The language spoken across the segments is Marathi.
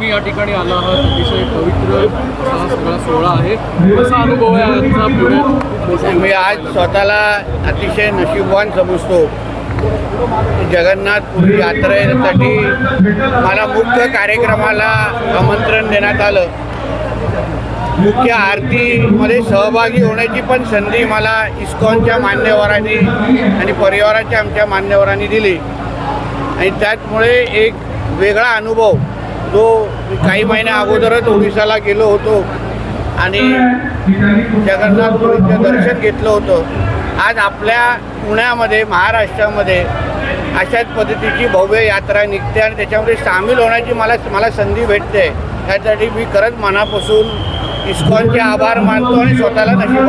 तुम्ही या ठिकाणी आला आहात. अतिशय पवित्र हा सगळा सोहळा आहे. कसा अनुभव आहे आजचा मी आज स्वतःला अतिशय नशीबवान समजतो. जगन्नाथपुरी यात्रेसाठी मला मुख्य कार्यक्रमाला आमंत्रण देण्यात आलं. मुख्य आरतीमध्ये सहभागी होण्याची पण संधी मला इस्कॉनच्या मान्यवरांनी आणि परिवाराच्या आमच्या मान्यवरांनी दिली. आणि त्याचमुळे एक वेगळा अनुभव जो काही महिन्या अगोदरच ओडिसाला गेलो होतो आणि जगन्नाथपुरीचं दर्शन घेतलं होतं. आज आपल्या पुण्यामध्ये महाराष्ट्रामध्ये अशाच पद्धतीची भव्य यात्रा निघते आणि त्याच्यामध्ये सामील होण्याची मला मला संधी भेटते. त्यासाठी मी खरंच मनापासून इस्कॉनचे आभार मानतो आणि स्वतःला साहेब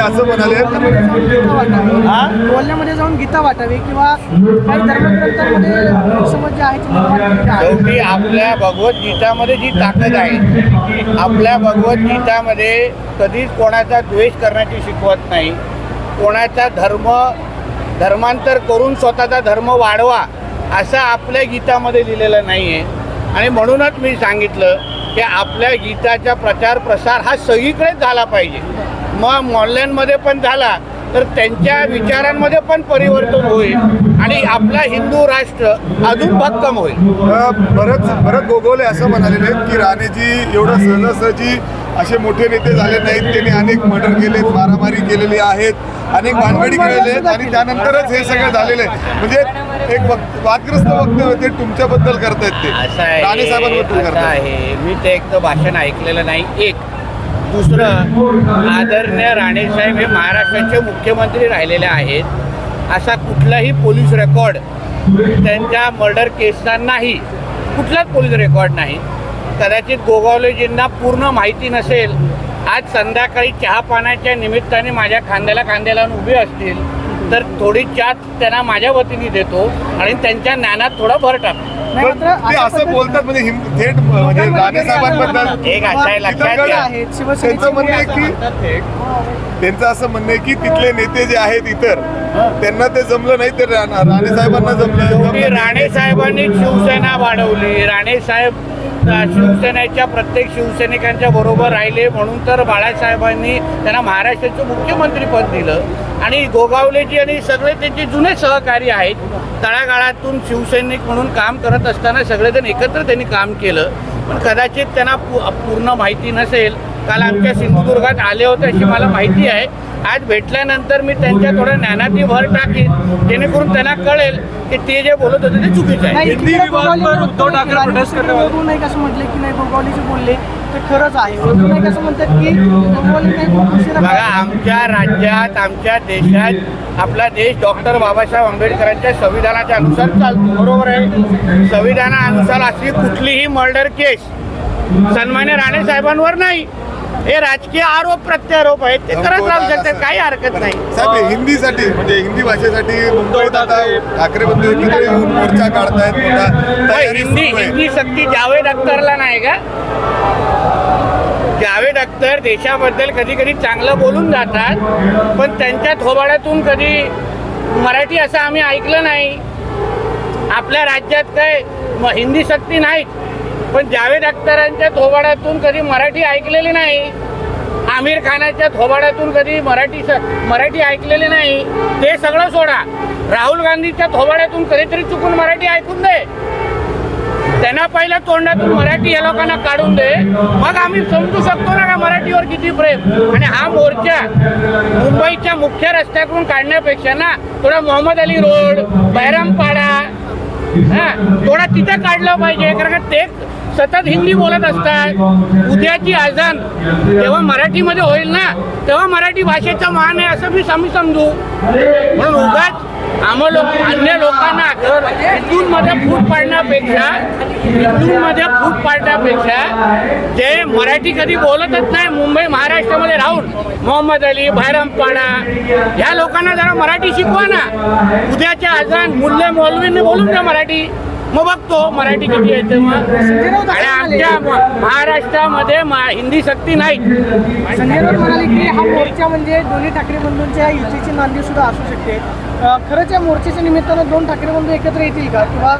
असं भरत म्हणाले. बोलण्यामध्ये जाऊन गीता वाटावी. किंवा काही धर्मग्रंथांमध्ये आहे. शेवटी आपल्या भगवद्गीतामध्ये जी ताकद आहे आपल्या भगवद्गीतामध्ये कधीच कोणाचा द्वेष करण्याची शिकवत नाही. कोणाचा धर्म धर्मांतर करून स्वतःचा धर्म वाढवा असं आपल्या गीतामध्ये लिहिलेलं नाही आहे आणि म्हणूनच मी सांगितलं की आपल्या गीताचा प्रचार प्रसार हा सगळीकडेच झाला पाहिजे. मग ऑनलाईनमध्ये पण झाला तर त्यांच्या विचारांमध्ये पण परिवर्तन होईल आणि आपला हिंदू राष्ट्र अजून भक्कम होईल. भरत भरत गोगोले असं म्हणालेले आहेत की राणेजी एवढं सहजासहजी असे मोठे नेते झाले नाहीत. त्यांनी अनेक मर्डर केलेत मारामारी केलेली आहेत अनेक भानगडी केलेल्या आहेत. आणि त्यानंतरच हे सगळं झालेलं आहे. म्हणजे एक वक्त- वादग्रस्त वक्तव्य ते तुमच्याबद्दल करतायत ते. असं आहे. राणे साहेबांबद्दल करतायत. आहे. मी ते एक तर भाषण ऐकलेलं नाही. एक दुसरं आदरणीय राणेसाहेब हे महाराष्ट्राचे मुख्यमंत्री राहिलेले आहेत. असा कुठलाही पोलीस रेकॉर्ड त्यांच्या मर्डर केसचा नाही. कुठलाच पोलीस रेकॉर्ड नाही. कदाचित गोगावलेजींना पूर्ण माहिती नसेल आज संध्याकाळी चहा पाण्याच्या निमित्ताने माझ्या खांद्याला खांद्याला लावून उभे असतील तर थोडी चात त्यांना माझ्या वतीने देतो आणि त्यांच्या ज्ञानात थोडा भर टाकतो ते असं बोलतात म्हणजे थेट म्हणजे राणे साहेबांबद्दल एक लक्षात त्यांचं म्हणणं आहे की त्यांचं असं म्हणणं आहे की तिथले नेते जे आहेत इतर त्यांना ते जमलं नाही तर राणे साहेबांना जमलं राणे साहेबांनी शिवसेना वाढवली. राणे साहेब शिवसेनेच्या प्रत्येक शिवसैनिकांच्या बरोबर राहिले. म्हणून तर बाळासाहेबांनी त्यांना महाराष्ट्राचं मुख्यमंत्रीपद दिलं. आणि गोगावलेजी आणि सगळे त्यांचे जुने सहकारी आहेत तळागाळातून शिवसैनिक म्हणून काम करत असताना सगळेजण एकत्र त्यांनी काम केलं. पण कदाचित त्यांना पूर्ण माहिती नसेल. काल आमच्या सिंधुदुर्गात आले होते अशी मला माहिती आहे. आज भेटल्यानंतर मी त्यांच्या थोड्या ज्ञानाची भर टाकीन जेणेकरून त्यांना कळेल की ते जे बोलत होते ते चुकीचं आहे. उद्धव ठाकरे कसं म्हटले की नाही गोगावले जे बोलले ते खरंच आहे. कसं म्हणतात की बघा आमच्या राज्यात आमच्या देशात आपला देश डॉक्टर बाबासाहेब आंबेडकरांच्या संविधानाच्या अनुसार चालतो बरोबर आहे? संविधानानुसार अशी कुठलीही मर्डर केस सन्मान्य राणे साहेबांवर नाही. हे राजकीय आरोप प्रत्यारोप आहेत. ते करत राहू शकतात काही हरकत नाही. साहेब हिंदीसाठी म्हणजे हिंदी भाषेसाठी मुंबईत आता ठाकरे बंधू एकत्र येऊन मोर्चा काढतायत. हिंदी. हिंदी सक्ती जावेद अख्तरला नाही का? जावेद अख्तर देशाबद्दल कधी कधी चांगलं बोलून जातात पण त्यांच्या थोबाड्यातून कधी मराठी असं आम्ही ऐकलं नाही. आपल्या राज्यात काय हिंदी सक्ती नाहीच पण जावेद अख्तरांच्या थोबाड्यातून कधी मराठी ऐकलेली नाही. आमिर खानाच्या थोबाड्यातून कधी मराठी मराठी ऐकलेली नाही. ते सगळं सोडा. राहुल गांधीच्या थोबाड्यातून कधीतरी चुकून मराठी ऐकून दे. त्यांना पहिल्या तोंडातून मराठी या लोकांना काढून दे. मग आम्ही समजू शकतो ना का मराठीवर किती प्रेम. आणि हा मोर्चा मुंबईच्या मुख्य रस्त्याकडून काढण्यापेक्षा ना थोडा मोहम्मद अली रोड बैरामपाडा हा थोडा तिथं काढलं पाहिजे. कारण का ते सतत हिंदी बोलत असतात. उद्याची आजान जेव्हा मराठीमध्ये होईल ना तेव्हा मराठी भाषेचं मान आहे असं मी आम्ही समजू. म्हणून उगाच आम्हा लोक अन्य लोकांना हिंदूंमध्ये फूट पाडण्यापेक्षा हिंदूंमध्ये फूट पाडण्यापेक्षा जे मराठी कधी बोलतच नाही मुंबई महाराष्ट्रामध्ये राहून मोहम्मद अली भैरमपाडा ह्या लोकांना जरा मराठी शिकवा ना. उद्याच्या आजान मुल्ले मौलवींनी बोलून द्या मराठी. मग बघतो मराठी किती येते मग. आणि आमच्या महाराष्ट्रामध्ये मा- हिंदी सक्ती नाही. संजय राऊत म्हणाले की हा मोर्चा म्हणजे दोन्ही ठाकरे बंधूंच्या युतीची नांदी सुद्धा असू शकते. खरंच या मोर्चाच्या निमित्तानं दोन ठाकरे बंधू एकत्र येतील का? किंवा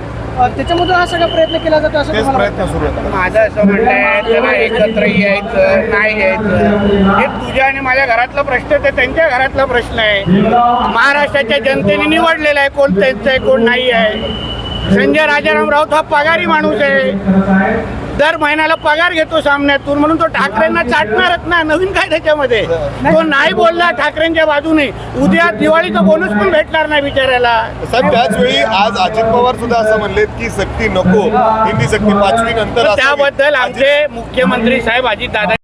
त्याच्यामधून हा सगळा प्रयत्न केला जातो असं प्रयत्न सुरू माझं असं म्हणणं आहे त्यांना एकत्र यायचं नाही यायचं. हे तुझ्या आणि माझ्या घरातला प्रश्न ते त्यांच्या घरातला प्रश्न आहे. महाराष्ट्राच्या जनतेने निवडलेला आहे कोण त्यांचं आहे कोण नाही आहे. संजय राजाराम राऊत हा पगारी माणूस आहे. दर महिन्याला पगार घेतो सामन्यातून म्हणून तो ठाकरेंना चाटणारच ना नवीन काय त्याच्यामध्ये? तो नाही बोलला ठाकरेंच्या बाजूने. उद्या दिवाळीचा बोनस पण भेटणार नाही बिचाऱ्याला. साहेब त्याच वेळी आज अजित पवार सुद्धा असं म्हणलेत की सक्ती नको हिंदी सक्ती पाचवी नंतर. त्याबद्दल आमचे मुख्यमंत्री साहेब अजित दादा